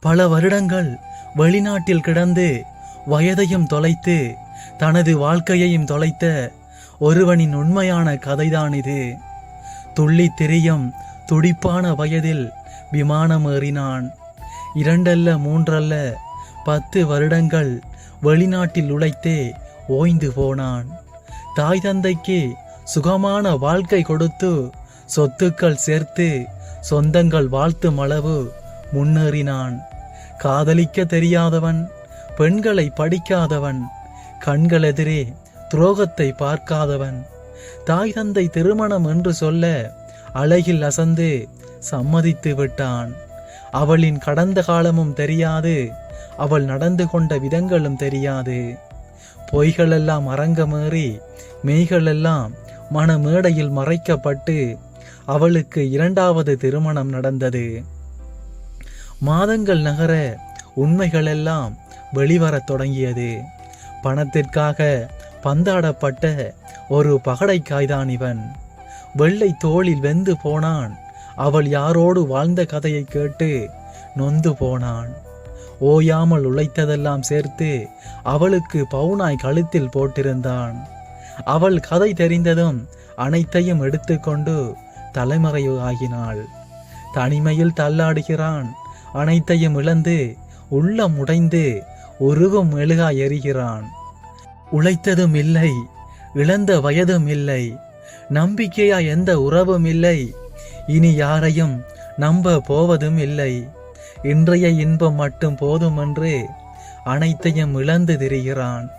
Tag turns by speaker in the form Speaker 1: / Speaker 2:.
Speaker 1: பல வருடங்கள் வெளிநாட்டில் கிடந்து வயதையும் தொலைத்து தனது வாழ்க்கையையும் தொலைத்த ஒருவனின் உண்மையான கதைதான் இது துள்ளி திரியும் துடிப்பான வயதில் விமானம் ஏறினான். இரண்டல்ல மூன்றல்ல பத்து வருடங்கள் வெளிநாட்டில் உழைத்தே ஓய்ந்து போனான். தாய் தந்தைக்கு சுகமான வாழ்க்கை கொடுத்து சொத்துக்கள் சேர்த்து சொந்தங்கள் வாழ்த்தும் அளவு முன்னேறினான். காதலிக்க தெரியாதவன் பெண்களை படிக்காதவன் கண்களெதிரே துரோகத்தை பார்க்காதவன். தாய் தந்தை திருமணம் என்று சொல்ல அழகில் அசந்து சம்மதித்து விட்டான். அவளின் கடந்த காலமும் தெரியாது அவள் நடந்து கொண்ட விதங்களும் தெரியாது. பொய்களெல்லாம் அரங்கமேறி மெய்களெல்லாம் மணமேடையில் மறைக்கப்பட்டு அவளுக்கு இரண்டாவது திருமணம் நடந்தது. மாதங்கள் நகர உண்மைகளெல்லாம் வெளிவரத் தொடங்கியது. பணத்திற்காக பந்தாடப்பட்ட ஒரு பகடைக்காய்தான் இவன். வெள்ளை தோளில் வெந்து போனான். அவள் யாரோடு வாழ்ந்த கதையை கேட்டு நொந்து போனான். ஓயாமல் உழைத்ததெல்லாம் சேர்த்து அவளுக்கு பவுனாய் கழுத்தில் போட்டிருந்தான். அவள் கதை தெரிந்ததும் அனைத்தையும் எடுத்துக்கொண்டு தலைமறைவாகினாள் தனிமையில் தள்ளாடுகிறான். அனைத்தையும் இழந்து உள்ளம் உடைந்து உருகும் மெழுகா எரிகிறான் உழைத்ததும் இல்லை இழந்த வயதும் இல்லை நம்பிக்கையா எந்த உறவும் இல்லை இனி யாரையும் நம்ப போவதும் இல்லை. இன்றைய இன்பம் மட்டும் போதுமென்று அனைத்தையும் இழந்து திரிகிறான்.